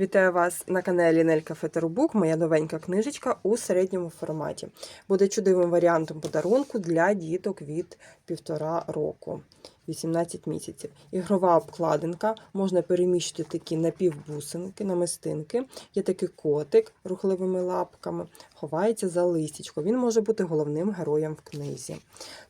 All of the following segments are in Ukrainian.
Вітаю вас на каналі Нелька Фетербук. Моя новенька книжечка у середньому форматі. Буде чудовим варіантом подарунку для діток від півтора року. 18 місяців. Ігрова обкладинка, можна переміщити такі напівбусинки, намистинки. Є такий котик рухливими лапками, ховається за листячко. Він може бути головним героєм в книзі.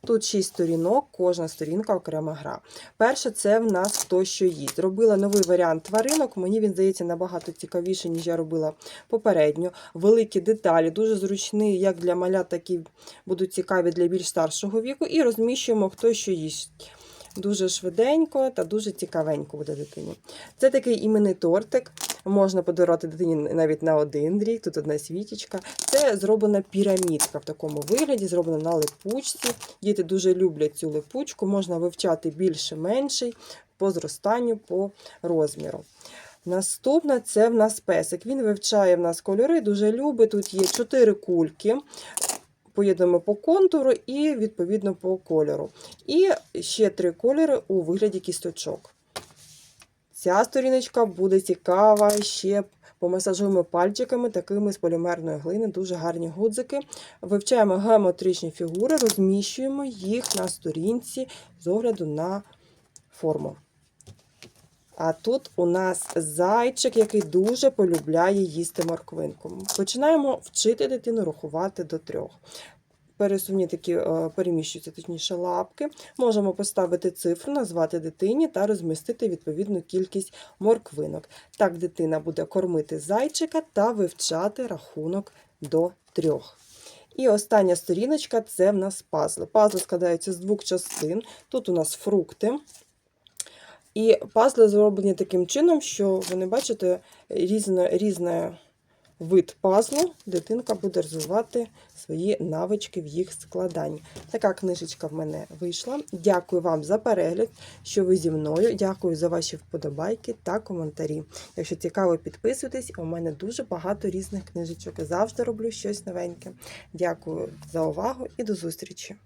Тут 6 сторінок, кожна сторінка окрема гра. Перше, це в нас хто що їсть. Робила новий варіант тваринок. Мені він здається набагато цікавіше, ніж я робила попередньо. Великі деталі, дуже зручний, як для малят, так і будуть цікаві для більш старшого віку. І розміщуємо хто що їсть. Дуже швиденько та дуже цікавенько буде дитині. Це такий іменний тортик. Можна подарувати дитині навіть на один рік, тут одна свічечка. Це зроблена пірамідка в такому вигляді, зроблена на липучці. Діти дуже люблять цю липучку, можна вивчати більше менший по зростанню, по розміру. Наступна це в нас песик. Він вивчає в нас кольори, дуже любить. Тут є чотири кульки. Поєднуємо по контуру і відповідно по кольору. І ще три кольори у вигляді кісточок. Ця сторіночка буде цікава ще помасажуємо пальчиками, такими з полімерної глини, дуже гарні гудзики. Вивчаємо геометричні фігури, розміщуємо їх на сторінці з огляду на форму. А тут у нас зайчик, який дуже полюбляє їсти морквинку. Починаємо вчити дитину рахувати до трьох. Пересувні такі е, переміщуються точніше лапки. Можемо поставити цифру, назвати дитині та розмістити відповідну кількість морквинок. Так дитина буде кормити зайчика та вивчати рахунок до трьох. І остання сторіночка це в нас пазли. Пазли складаються з двох частин. Тут у нас фрукти. І пазли зроблені таким чином, що вони бачите різне, різне вид пазлу. Дитинка буде розвивати свої навички в їх складанні. Така книжечка в мене вийшла. Дякую вам за перегляд, що ви зі мною. Дякую за ваші вподобайки та коментарі. Якщо цікаво, підписуйтесь. У мене дуже багато різних книжечок. Я завжди роблю щось новеньке. Дякую за увагу і до зустрічі!